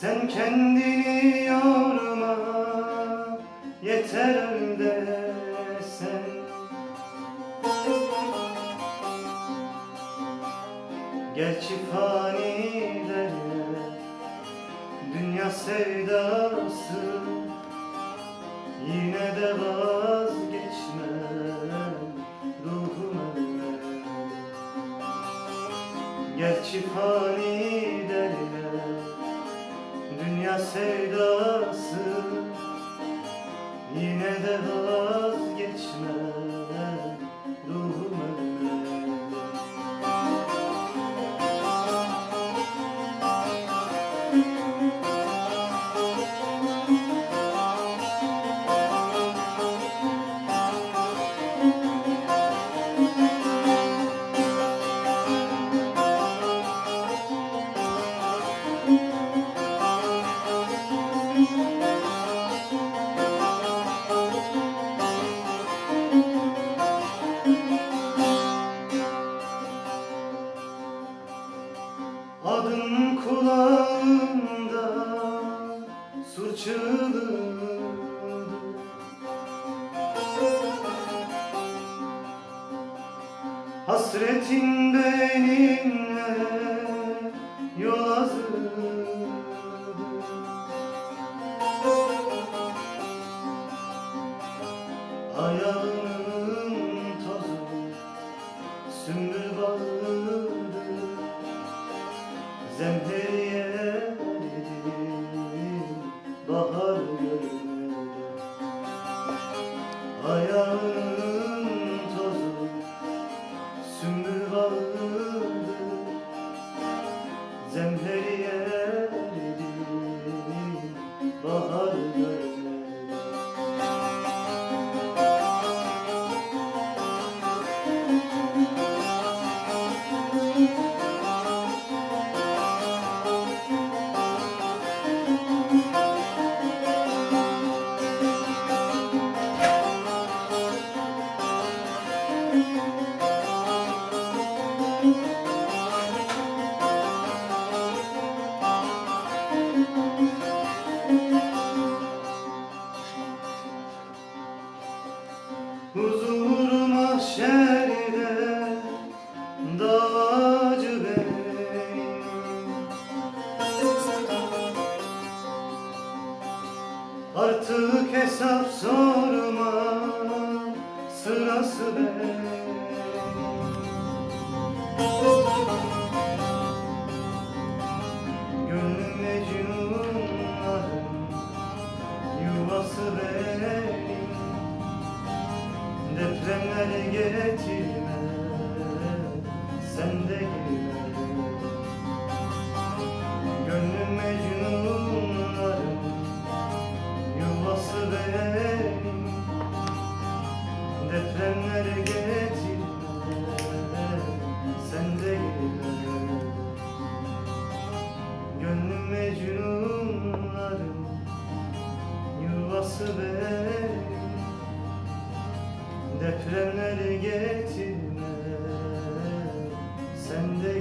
Sen kendini yorma yeter önde sen Gerçi fani derler dünya sevdası Yine de vazgeçmem ruhum ölmem Gerçi fani derler Dünya sevdası Yine Hasretin benimle yol azıdı Ayağının tozu sümbül bağıdı Zemheriye Artık hesap sorma sırası benim. Gönlüm mecnunların yuvası benim. Depremler getirme Depremler getirme sen de girme Gönlüm mecnunların yuvası benim Depremleri getirme Sen de